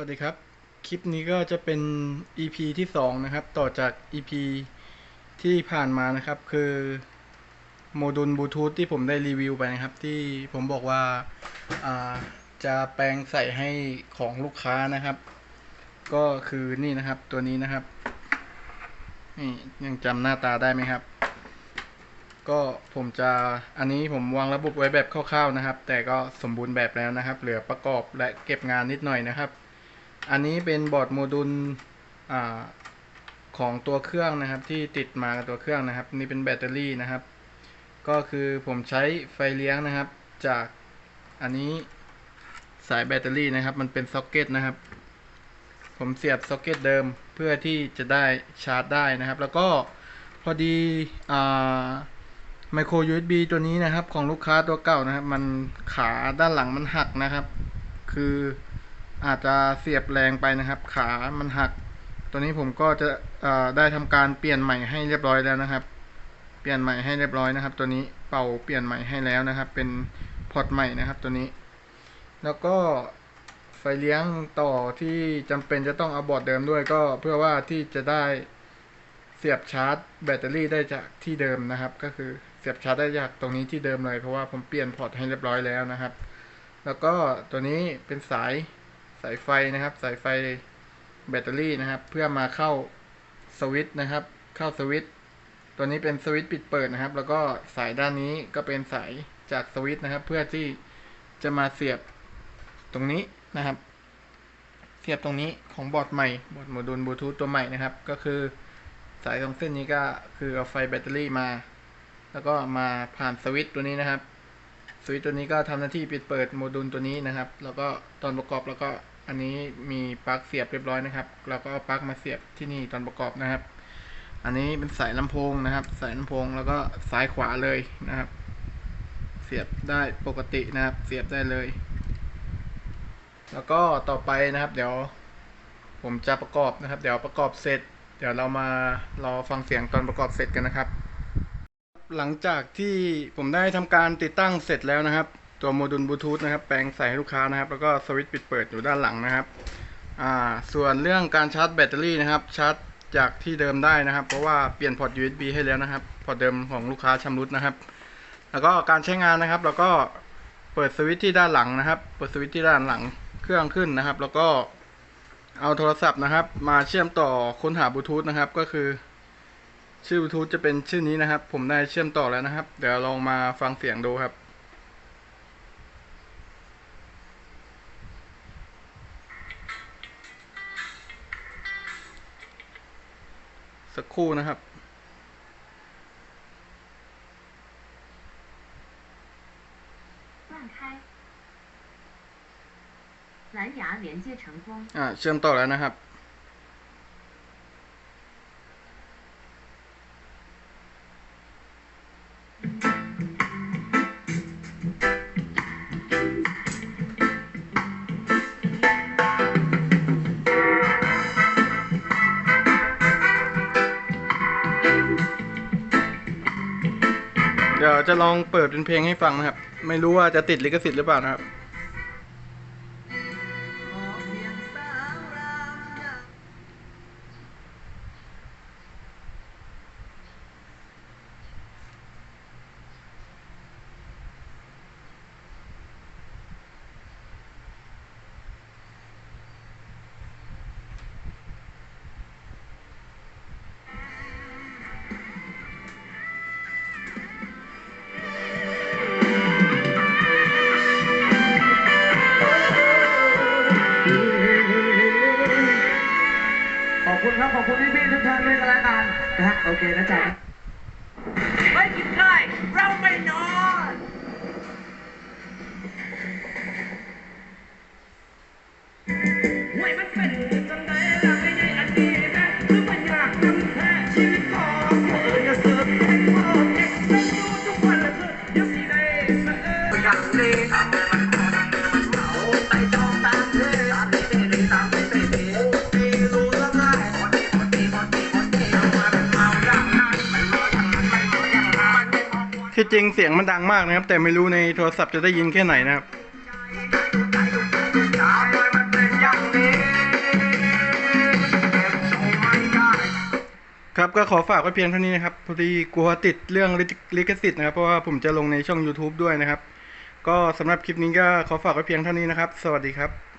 วัสดีครับ คลิปนี้ก็จะเป็น EP ที่สองนะครับ ต่อจาก EP ที่ผ่านมานะครับ คือโมดูลบลูทูธที่ผมได้รีวิวไปนะครับ ที่ผมบอกว่าอ่าจะแปลงใส่ให้ของลูกค้านะครับ ก็คือนี่นะครับตัวนี้นะครับ นี่ยังจำหน้าตาได้ไหมครับ ก็ผมจะอันนี้ผมวางระบบไว้แบบคร่าวๆนะครับ แต่ก็สมบูรณ์แบบแล้วนะครับ เหลือประกอบและเก็บงานนิดหน่อยนะครับ อันนี้เป็นบอร์ดโมดูลของตัวเครื่องนะครับ ที่ติดมากับตัวเครื่องนะครับ นี่เป็นแบตเตอรี่นะครับ ก็คือผมใช้ไฟเลี้ยงนะครับ จากอันนี้สายแบตเตอรี่นะครับ มันเป็นซ็อกเก็ตนะครับ ผมเสียบซ็อกเก็ตเดิมเพื่อที่จะได้ชาร์จได้นะครับ แล้วก็พอดีไมโคร USB ตัวนี้นะครับ ของลูกค้าตัวเก่านะครับ มันขาด้านหลังมันหักนะครับ คือ อาจจะเสียบแรงไปนะครับ ขามันหัก ตัวนี้ผมก็จะได้ทำการเปลี่ยนใหม่ให้เรียบร้อยแล้วนะครับ เปลี่ยนใหม่ให้เรียบร้อยนะครับ ตัวนี้เป่าเปลี่ยนใหม่ให้แล้วนะครับ เป็นพอร์ตใหม่นะครับ ตัวนี้ แล้วก็ไฟเลี้ยงต่อที่จำเป็นจะต้องเอาบอร์ดเดิมด้วยก็เพื่อว่าที่จะได้เสียบชาร์จแบตเตอรี่ได้จากที่เดิมนะครับ ก็คือเสียบชาร์จได้จากตรงนี้ที่เดิมเลยเพราะว่าผมเปลี่ยนพอร์ตให้เรียบร้อยแล้วนะครับ แล้วก็ตัวนี้เป็นสาย สายไฟนะครับ สายไฟแบตเตอรี่นะครับ เพื่อมาเข้าสวิตช์นะครับ เข้าสวิตช์ตัวนี้เป็นสวิตช์ปิดเปิดนะครับ แล้วก็สายด้านนี้ก็เป็นสายจากสวิตช์นะครับ เพื่อที่จะมาเสียบตรงนี้นะครับ เสียบตรงนี้ของบอร์ดใหม่บอร์ดโมดูลบลูทูธตัวใหม่นะครับ ก็คือสายตรงเส้นนี้ก็คือเอาไฟแบตเตอรี่มา แล้วก็มาผ่านสวิตช์ตัวนี้นะครับสวิตช์ตัวนี้ก็ทำหน้าที่ปิดเปิดโมดูลตัวนี้นะครับ แล้วก็ตอนประกอบแล้วก็ อันนี้มีปลั๊กเสียบเรียบร้อยนะครับแล้วก็เอาปลั๊กมาเสียบที่นี่ตอนประกอบนะครับ อันนี้เป็นสายลำโพงนะครับ สายลำโพงแล้วก็ซ้ายขวาเลยนะครับ เสียบได้ปกตินะครับ เสียบได้เลย แล้วก็ต่อไปนะครับ เดี๋ยว ผมจะประกอบนะครับ เดี๋ยวประกอบเสร็จ เดี๋ยวเรามารอฟังเสียงตอนประกอบเสร็จกันนะครับ หลังจากที่ผมได้ทำการติดตั้งเสร็จแล้วนะครับ ตัวโมดูลบลูทูธนะครับ แปลงใส่ให้ลูกค้านะครับ แล้วก็สวิตช์ปิดเปิดอยู่ด้านหลังนะครับ อ่า ส่วนเรื่องการชาร์จแบตเตอรี่นะครับ ชาร์จจากที่เดิมได้นะครับ เพราะว่าเปลี่ยนพอร์ต USB ให้แล้วนะครับ พอร์ตเดิมของลูกค้าชำรุดนะครับ แล้วก็การใช้งานนะครับ แล้วก็เปิดสวิตช์ที่ด้านหลังนะครับ เปิดสวิตช์ที่ด้านหลังเครื่องขึ้นนะครับ แล้วก็เอาโทรศัพท์นะครับ มาเชื่อมต่อค้นหาบลูทูธนะครับ ก็คือ ชื่อบลูทูธจะเป็นชื่อนี้นะครับ ผมได้เชื่อมต่อแล้วนะครับ เดี๋ยวลองมาฟังเสียงดูครับ สักครู่นะครับอ่าเชื่อมต่อแล้วนะครับ เดี๋ยวจะลองเปิดเป็นเพลงให้ฟังนะครับ ไม่รู้ว่าจะติดลิขสิทธิ์หรือเปล่านะครับ คุณครับ ขอบคุณพี่ๆทุกท่านด้วยกันแล้วกันนะฮะ โอเคนะจ๊ะ ไม่กินได้เราไม่นอน คือจริงเสียงมันดังมากนะครับ แต่ไม่รู้ในโทรศัพท์จะได้ยินแค่ไหนนะครับครับก็ขอฝากไว้เพียงเท่านี้นะครับพอดีกลัวติดเรื่องลิขสิทธิ์นะครับ เพราะว่าผมจะลงในช่อง YouTube ด้วยนะครับ ก็สำหรับคลิปนี้ก็ขอฝากไว้เพียงเท่านี้นะครับ สวัสดีครับ